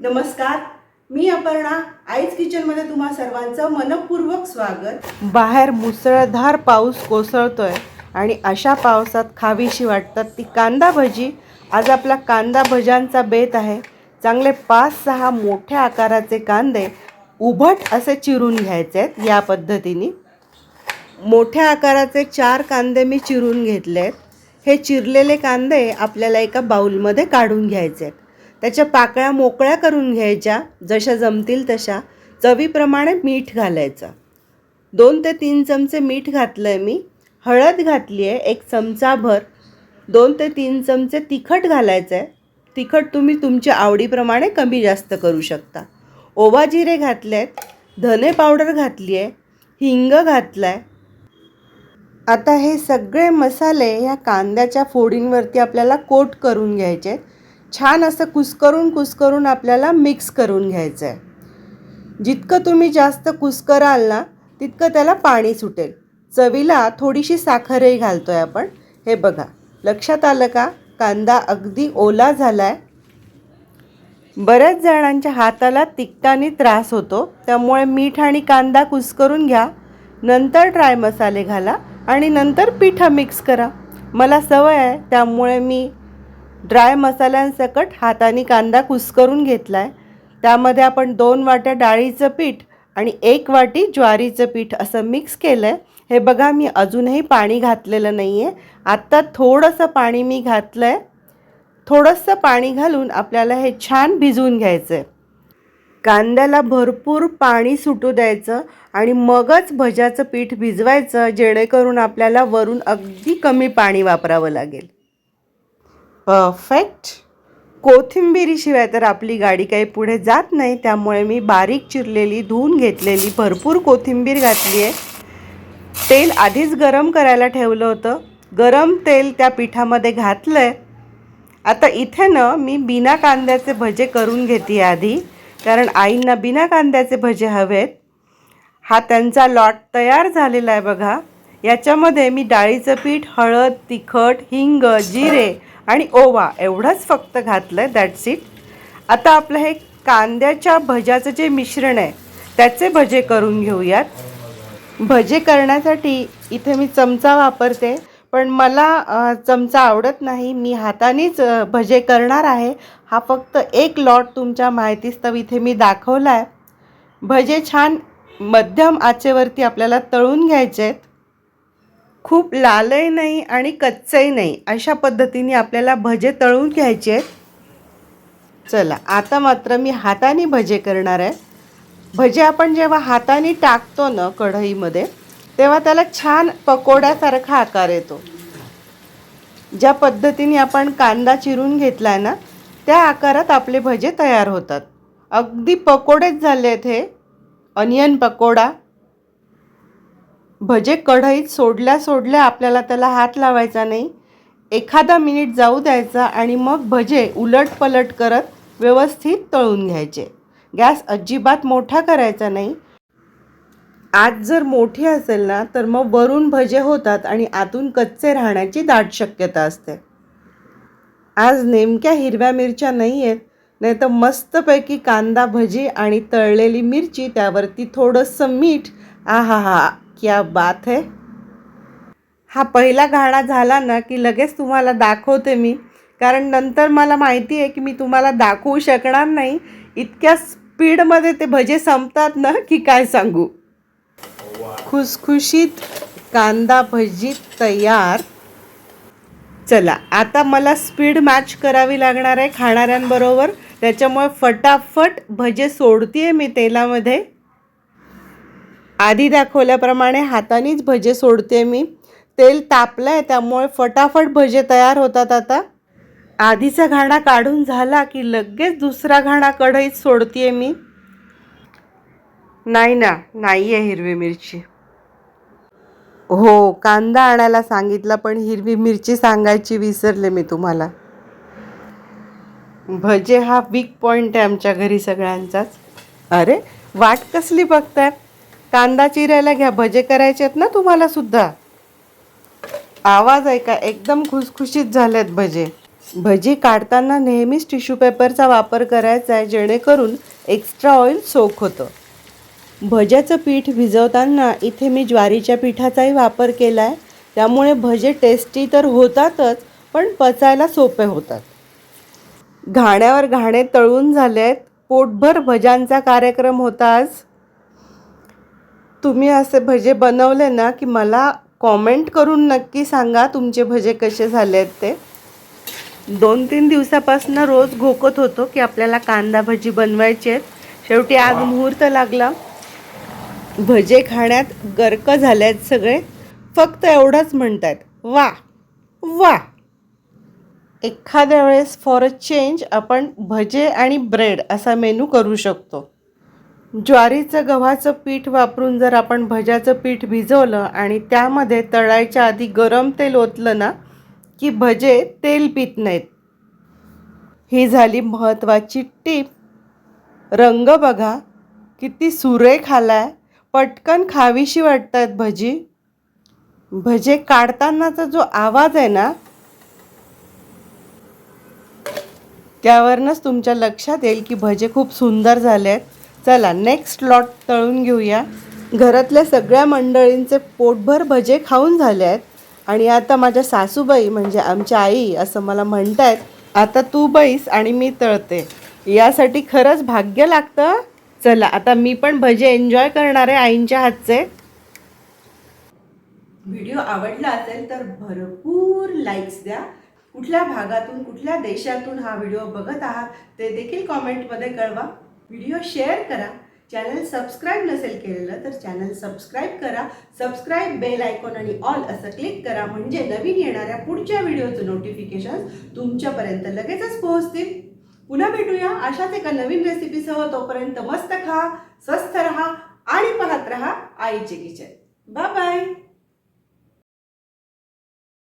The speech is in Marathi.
नमस्कार मी अपर्णा आईज किचनमध्ये तुम्हा सर्वांचं मनपूर्वक स्वागत. बाहेर मुसळधार पाऊस कोसळतोय आणि अशा पावसात खावीशी वाटतात ती कांदा भजी. आज आपला कांदा भज्यांचा बेत आहे. चांगले पाच सहा मोठ्या आकाराचे कांदे उभट असे चिरून घ्यायचे आहेत या पद्धतीने. मोठ्या आकाराचे चार कांदे मी चिरून घेतले आहेत हे चिरलेले कांदे आपल्याला एका बाउलमध्ये काढून घ्यायचे आहेत. त्याच्या पाकळ्या मोकळ्या करून घ्यायच्या जशा जमतील तशा चवीप्रमाणे मीठ घालायचं. दोन ते तीन चमचे मीठ घातलं आहे मी. हळद घातली आहे एक चमचाभर. दोन ते तीन चमचे तिखट घालायचं आहे तिखट तुम्ही तुमच्या आवडीप्रमाणे कमी जास्त करू शकता. ओवा जिरे घातले आहेत धने पावडर घातली आहे हिंग घातलं आहे आता हे सगळे मसाले ह्या कांद्याच्या फोडींवरती आपल्याला कोट करून घ्यायचे आहेत. छान असं कुस्करून कुस्करून आपल्याला मिक्स करून घ्यायचं आहे जितकं तुम्ही जास्त कुस्कराल ना तितकं त्याला पाणी सुटेल. चवीला थोडीशी साखरही घालतो आहे आपण. हे बघा लक्षात आलं का? कांदा अगदी ओला झाला आहे बऱ्याच जणांच्या हाताला तिखटाने त्रास होतो. त्यामुळे मीठ आणि कांदा कुस्करून घ्या. नंतर ड्राय मसाले घाला आणि नंतर पिठं मिक्स करा. मला सवय आहे त्यामुळे मी ड्राय मसाल्यांसकट हाताने कांदा कुस्करून घेतला आहे त्यामध्ये आपण दोन वाट्या डाळीचं पीठ आणि एक वाटी ज्वारीचं पीठ असं मिक्स केलं आहे हे बघा मी अजूनही पाणी घातलेलं नाही आहे आत्ता थोडंसं पाणी मी घातलं आहे थोडंसं पाणी घालून आपल्याला हे छान भिजवून घ्यायचं आहे कांद्याला भरपूर पाणी सुटू द्यायचं आणि मगच भज्याचं पीठ भिजवायचं जेणेकरून आपल्याला वरून अगदी कमी पाणी वापरावं लागेल. परफेक्ट कोथिंबीरीशिवाय तर आपली गाडी काही पुढे जात नाही. त्यामुळे मी बारीक चिरलेली धुवून घेतलेली भरपूर कोथिंबीर घातली आहे. तेल आधीच गरम करायला ठेवलं होतं. गरम तेल त्या पिठामध्ये घातलं आहे आता इथे ना मी बिना कांद्याचे भजे करून घेते आधी. कारण आईंना बिना कांद्याचे भजे हवेत. हा त्यांचा लॉट तयार झालेला आहे बघा. याच्यामध्ये मी डाळीचं पीठ हळद तिखट हिंग जिरे आणि ओवा एवढंच फक्त घातलं आहे दॅट्स इट आता आपलं हे कांद्याच्या भज्याचं जे मिश्रण आहे त्याचे भजे करून घेऊयात. भजे करण्यासाठी इथे मी चमचा वापरते पण मला चमचा आवडत नाही. मी हातानेच भजे करणार आहे. हा फक्त एक लॉट तुमच्या माहितीस्तव इथे मी दाखवला आहे भजे छान मध्यम आचेवरती आपल्याला तळून घ्यायचे आहेत खूप लालही नाही आणि कच्चही नाही. अशा पद्धतीने आपल्याला भजे तळून घ्यायचे आहेत. चला आता मात्र मी हाताने भजे करणार आहे. भजे आपण जेव्हा हाताने टाकतो ना कढईमध्ये तेव्हा त्याला छान पकोड्यासारखा आकार येतो. ज्या पद्धतीने आपण कांदा चिरून घेतला आहे ना त्या आकारात आपले भजे तयार होतात. अगदी पकोडेच झाले आहेत हे. अनियन पकोडा भजे कढईत सोडल्या सोडल्या आपल्याला त्याला हात लावायचा नाही. एखादा मिनिट जाऊ द्यायचा आणि मग भजे उलट पलट करत व्यवस्थित तळून घ्यायचे. गॅस अजिबात मोठा करायचा नाही. आज जर मोठी असेल ना तर मग वरून भजे होतात आणि आतून कच्चे राहण्याची दाट शक्यता असते. आज नेमक्या हिरव्या मिरच्या नाही आहेत नाही तर मस्तपैकी कांदा भजी आणि तळलेली मिरची त्यावरती थोडंसं मीठ आ हा हा क्या बात है? हा पहिला घाणा झाला ना की लगेच तुम्हाला दाखवते मी. कारण नंतर मला माहिती आहे की मी तुम्हाला दाखवू शकणार नाही. इतक्या स्पीडमध्ये ते भजे संपतात ना की काय सांगू? खुसखुशीत कांदा भजी तयार. चला आता मला स्पीड मॅच करावी लागणार आहे खाणाऱ्यांबरोबर. त्याच्यामुळे फटाफट भजे सोडतीये मी तेलामध्ये. आधी दाखवल्याप्रमाणे हातानेच भजे सोडते मी. तेल तापलं आहे त्यामुळे फटाफट भजे तयार होतात आता. आधीचा घाणा काढून झाला की लगेच दुसरा घाणा कढईत सोडतीये मी. नाही ना नाही आहे हिरवी मिरची. हो कांदा आणायला सांगितला पण हिरवी मिरची सांगायची विसरले मी तुम्हाला. भजे हा वीक पॉईंट आहे आमच्या घरी सगळ्यांचाच. अरे वाट कसली बघताय? कांदा चिरायला घ्या भजे करायचे आहेत ना तुम्हाला सुद्धा. आवाज ऐका एकदम खुसखुशीत झालेत भजे. भजी काढताना नेहमीच टिश्यू पेपरचा वापर करायचा आहे जेणेकरून एक्स्ट्रा ऑइल सोक होतं. भज्याचं पीठ भिजवताना इथे मी ज्वारीच्या पिठाचाही वापर केला आहे त्यामुळे भजे टेस्टी तर होतातच पण पचायला सोपे होतात. घाण्यावर घाणे तळून झाले आहेत पोटभर भज्यांचा कार्यक्रम होता आज. तुम्ही असे भजे बनवले ना की मला कॉमेंट करून नक्की सांगा तुमचे भजे कसे झाले आहेत ते. दोन तीन दिवसापासून रोज घोकत होतो की आपल्याला कांदा भजी बनवायची आहेत. शेवटी आज मुहूर्त लागला. भजे खाण्यात गर्क झाले आहेत सगळे. फक्त एवढंच म्हणतात वा वा. एखाद्या वेळेस फॉर अ चेंज आपण भजे आणि ब्रेड असा मेनू करू शकतो. ज्वारीचं गव्हाचं पीठ वापरून जर आपण भज्याचं पीठ भिजवलं आणि त्यामध्ये तळायच्या आधी गरम तेल ओतलं ना की भजे तेल पित नाहीत. ही झाली महत्त्वाची टीप. रंग बघा किती सुरेख आलाय. पटकन खावीशी वाटतात भजी. भजे काढतानाचा जो आवाज आहे ना त्यावरनंच तुमच्या लक्षात येईल की भजे खूप सुंदर झाले आहेत चला नेक्स्ट लॉट तळून घेऊया. घरातल्या सगळ्या मंडळींचे पोटभर भजे खाऊन झाले आहेत. आणि आता माझ्या सासूबाई म्हणजे आमच्या आई असं मला म्हणतायत आता तू बैस आणि मी तळते. यासाठी खरंच भाग्य लागतं? चला आता मी पण भजे एन्जॉय करणार आहे आईंच्या हातचे. व्हिडिओ आवडला असेल तर भरपूर लाईक्स द्या. कुठल्या भागातून कुठल्या देशातून हा व्हिडिओ बघत आहात ते देखील कॉमेंटमध्ये कळवा. व्हिडिओ शेअर करा. चॅनल सबस्क्राईब नसेल केलेलं तर चॅनल सबस्क्राईब करा. सबस्क्राईब बेल आयकॉन आणि ऑल असं क्लिक करा. म्हणजे नवीन येणाऱ्या पुढच्या व्हिडिओचं नोटिफिकेशन तुमच्यापर्यंत लगेचच पोहोचतील. पुन्हा भेटूया. अशाच एका नवीन रेसिपीसह तोपर्यंत मस्त खा स्वस्थ रहा आणि पाहत रहा आईचे किचन. Bye bye